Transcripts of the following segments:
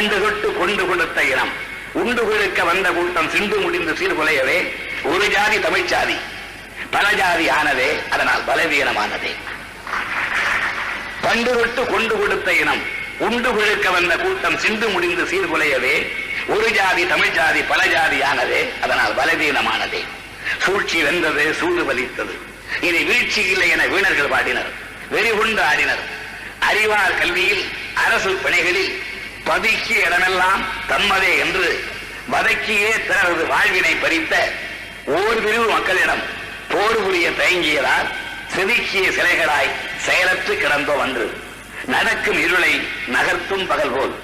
பண்டு தொட்டு கொண்டு கொடுத்த இனம். உண்டு கொழுக்க வந்த கூட்டம் சிந்து முடிந்து சீர்குலையவே ஒரு ஜாதி தமிழ் ஜாதி. பல ஜாதி ஆனதே அதனால் பலவீனமானதே. பண்டு தொட்டு கொண்டு கொடுத்த இனம் உண்டு கொழுக்க வந்த கூட்டம் சிந்து முடிந்து சீர்குலையவே ஒரு ஜாதி தமிழ் ஜாதி பல ஜாதி ஆனதே அதனால் பலவீனமானதே. சூழ்ச்சி வென்றது சூடு வலித்தது இனி வீழ்ச்சி இல்லை என வீணர்கள் பாடினர். வெறிகுண்டு ஆடினர். அறிவார் கல்வியில் அரசு பணிகளில் பதுக்கிய இடமெல்லாம் தம்மதே என்று வதக்கியே தனது வாழ்வினை பறித்த ஓர் பிரிவு மக்களிடம் போர் புரிய தயங்கியதால் செதுக்கிய சிலைகளாய் செயலற்று கிடந்தோம் அன்று நடக்கும் இருளை நகர்த்தும் பகல் போல்.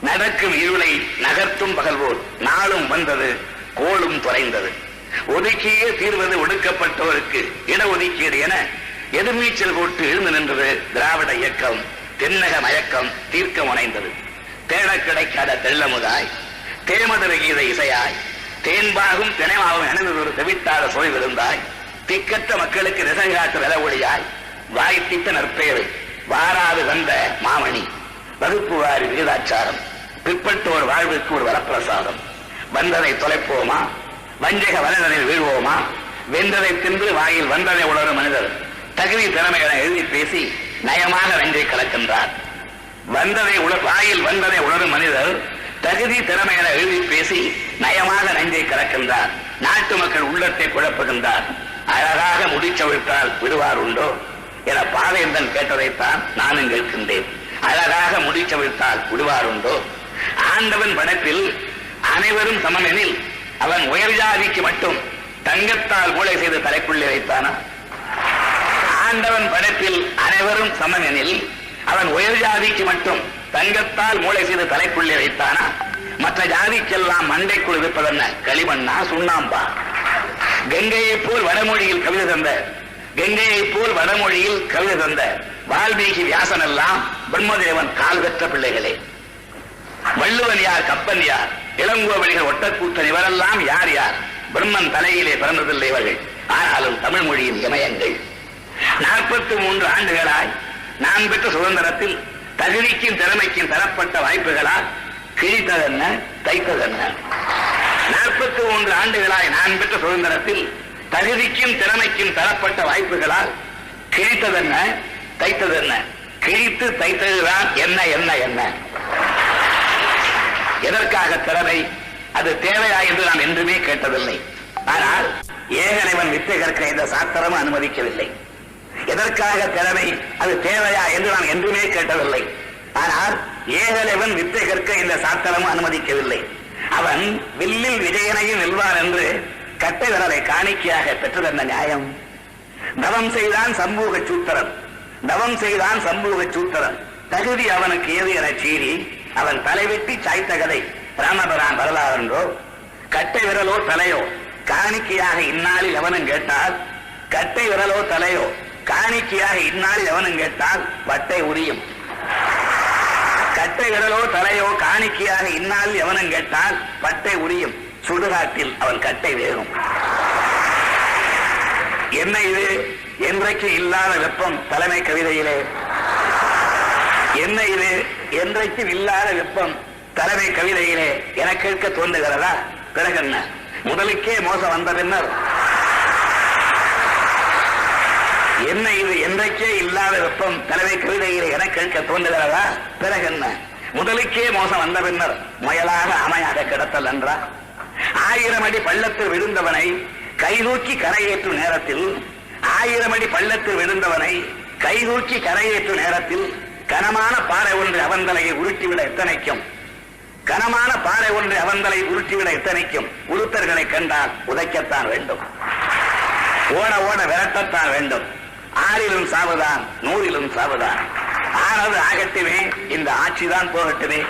நடக்கும் இருளை நகர்த்தும் பகல் போல். நாளும் வந்தது கோளும் தொலைந்தது. ஒதுக்கியே தீர்வது ஒடுக்கப்பட்டோருக்கு ஒதுக்கியது என எதிர்நீச்சல் போட்டு எழுந்து நின்றது திராவிட இயக்கம் தென்னக மயக்கம் தீர்க்க முனைந்தது. தேடக் கிடைக்காத தெள்ளமுதாய் தேமதுர கீத இசையாய் தேன்பாகும் தினைமாவும் எனது தெவிட்டாத சுவை விருந்தாய் திக்கற்ற மக்களுக்கு திசை காட்டு வில ஒளியாய் வாய்த்திட்ட நற்பேறு வாராது வந்த மாமணி வகுப்பு வாரி விகிதாச்சாரம் பிற்பட்டோர் வாழ்வுக்கு ஒரு வரப்பிரசாதம் வந்ததை தொலைப்போமா வஞ்சக வலதனில் வீழ்வோமா வென்றதை தின்று வாயில் வந்ததை உணரும் மனிதர் தகுதி திறமைகளை எழுதி பேசி நயமாக நஞ்சை கலக்கின்றார். வந்ததை உணர் வாயில் வந்ததை உணரும் மனிதர் தகுதி திறமைகளை எழுதி பேசி நயமாக நஞ்சை கலக்கின்றார். நாட்டு மக்கள் உள்ளத்தை குழப்புகின்றார். அழகாக முடிச்சவிழ்த்தால் விடுவார் உண்டோ என பாவேந்தன் கேட்டதைத்தான் நானும் கேட்கின்றேன். அழகாக முடிச்சவிழ்த்தால் விடுவார் உண்டோ? ஆண்டவன் படத்தில் அனைவரும் சமமெனில் அவன் உயர் ஜாதிக்கு மட்டும் தங்கத்தால் மூளை செய்து தலைக்குள்ளே வைத்தானா? ஆண்டவன் படத்தில் அனைவரும் சமமெனில் அவன் உயர் ஜாதிக்கு மட்டும் தங்கத்தால் மூளை செய்து தலைக்குள்ளே வைத்தானா? மற்ற ஜாதிக்கெல்லாம் மண்டைக்குள் இருப்பதென்ன? களிமண்ணா சுண்ணாம்பா? கங்கையைப் போல் வடமொழியில் கவிதை தந்த கங்கையைப் போல் வடமொழியில் கவிதை தந்த வால்மீகி வியாசன் எல்லாம் பிரம்மதேவன் கால் பெற்ற பிள்ளைகளே. வள்ளுவன் யார் கப்பன் யார் இளங்கோவழிகள் ஒட்டக்கூத்தன் இவரெல்லாம் யார் யார்? பிரம்மன் தலையிலே பிறந்ததில்லை இவர்கள். ஆனாலும் தமிழ் மொழியின் இமயங்கள். நாற்பத்தி மூன்று ஆண்டுகளாய் நான் பெற்ற சுதந்திரத்தில் தகுதிக்கும் திறமைக்கும் தரப்பட்ட வாய்ப்புகளால் கிழித்ததென்ன தைத்ததென்ன நாற்பத்தி மூன்று ஆண்டுகளாய் நான் பெற்ற சுதந்திரத்தில் தகுதிக்கும் திறமைக்கும் தரப்பட்ட வாய்ப்புகளால் கிழித்ததென்ன தைத்ததென்ன கிழித்து தைத்ததுதான் என்ன என்ன என்ன? எதற்காக திறமை? அது தேவையா என்று நான் என்றுமே கேட்டதில்லை. ஆனால் ஏகனைவன் வித்தை கற்க இந்த சாத்திரமும் அனுமதிக்கவில்லை. எதற்காக திறமை? அது தேவையா என்று நான் என்றுமே கேட்டதில்லை. ஆனால் ஏகலைவன் வித்தை கற்க இந்த சாத்திரமும் அனுமதிக்கவில்லை. அவன் வில்லில் விஜயனையும் வெல்வான் என்று கட்டை விரலை காணிக்கையாக பெற்றதென்ன நியாயம். தவம் செய்தான் சமூக சூத்திரன். தவம் செய்தான் சமூக சூத்திரன். தகுதி அவனுக்கு ஏது என சீறி அவன் தலைவெட்டி சாய்த்த கதை. ராமபிரான் வரலாறென்றோ கட்டை விரலோ தலையோ? காணிக்கையாக இந்நாளில் எவனும் கேட்டால் கட்டை விரலோ தலையோ? காணிக்கையாக இந்நாளில் எவனும் கேட்டால் வட்டை உரியும். கட்டை விரலோ தலையோ காணிக்கையாக இந்நாளில் எவனும் கேட்டால் பட்டை உரியும். சுடுகாட்டில் அவன் கட்டை வேகும் என்ன இது? என்றைக்கு இல்லாத வெப்பம் தலைமை கவிதையிலே? என்ன இது? என்றைக்கும் இல்லாத வெப்பம் தலைமை கவிதையிலே? என கேட்க தோன்றுகிறதா? பிறகு என்ன முதலுக்கே மோசம் வந்த பின்னர் என்ன இது என்றைக்கே இல்லாத வெப்பம். தலைமை கவிதையில் என கேட்க தோன்றுகிறதா? பிறகு என்ன? முதலுக்கே மோசம் வந்த பின்னர் முயலாக அமையாக கிடத்தல் என்றார் ஆயிரம் அடி பள்ளத்தில் விழுந்தவனை கைதூக்கி கரையேற்றும் நேரத்தில் ஆயிரம் அடி பள்ளத்தில் விழுந்தவனை கைதூக்கி கரையேற்றும் நேரத்தில் கனமான பாறை ஒன்று அவந்தலையை உருட்டிவிட எத்தனைக்கும்? கனமான பாறை ஒன்று அவந்தலை உருட்டிவிட எத்தனைக்கும்? உருத்தர்களை கண்டால் உதைக்கத்தான் வேண்டும். ஓட ஓட விரட்டத்தான் வேண்டும். ஆறிலும் சாவுதான் நூறிலும் சாவுதான் ஆனது ஆகட்டுமே இந்த ஆட்சிதான் போகட்டுமே.